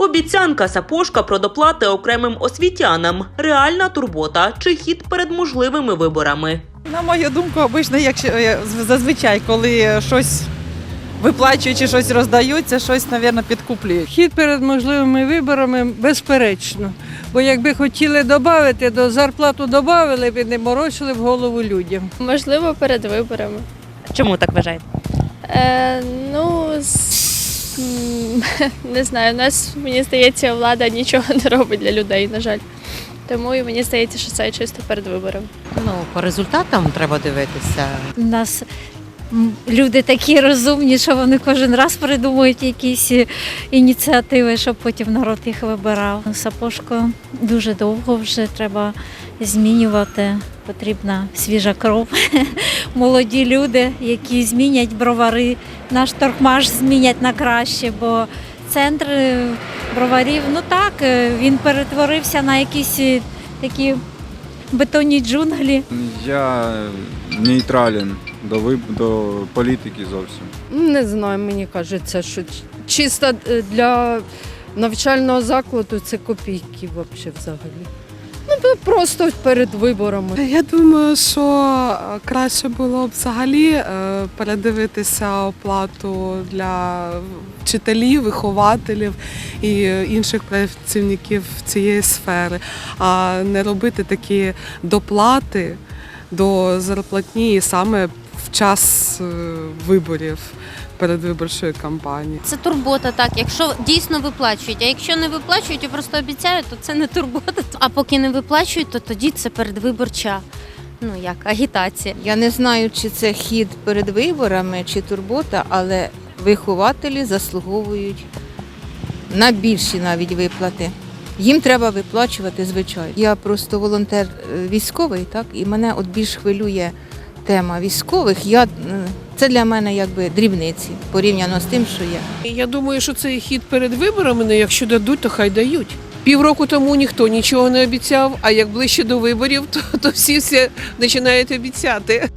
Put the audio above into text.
Обіцянка Сапожка про доплати окремим освітянам, реальна турбота чи хід перед можливими виборами. На мою думку, обично, якщо е, зазвичай, коли щось виплачують чи щось роздають, це щось, мабуть, підкуплюють. Хід перед можливими виборами безперечно. Бо якби хотіли додати, до зарплату додали б і не морочили б голову людям. Можливо, перед виборами. Чому так вважаєте? Е, ну, з- не знаю, у нас, мені здається, влада нічого не робить для людей, на жаль. Тому і мені здається, що це чисто перед виборами. Ну, по результатам треба дивитися. У нас люди такі розумні, що вони кожен раз придумують якісь е, ініціативи, щоб потім народ їх вибирав. Сапожко дуже довго вже треба змінювати. Потрібна свіжа кров, молоді люди, які змінять бровари, наш торгмаш змінять на краще, бо центр е, броварів, ну так, е, він перетворився на якісь такі бетонні джунглі. Я нейтрален до виб... до політики зовсім. Не знаю, мені кажеться, що чисто е, для навчального закладу це копійки вообще взагалі. Ну, просто перед виборами. Я думаю, що краще було б взагалі е, передивитися оплату для вчителів, вихователів і інших працівників цієї сфери, а не робити такі доплати до зарплатні саме час е, виборів передвиборчої кампанії. Це турбота, так. Якщо дійсно виплачують, а якщо не виплачують і просто обіцяють, то це не турбота. А поки не виплачують, то тоді це передвиборча, ну як агітація. Я не знаю, чи це хід перед виборами, чи турбота, але вихователі заслуговують на більші навіть виплати. Їм треба виплачувати, звичайно. Я просто волонтер е, військовий, так, і мене от більш хвилює тема військових. Я, е, це для мене якби дрібниці порівняно з тим, що є. Я думаю, що цей хід перед виборами, ну якщо дадуть, то хай дають. Півроку тому ніхто нічого не обіцяв, а як ближче до виборів, то, то всі все починають обіцяти.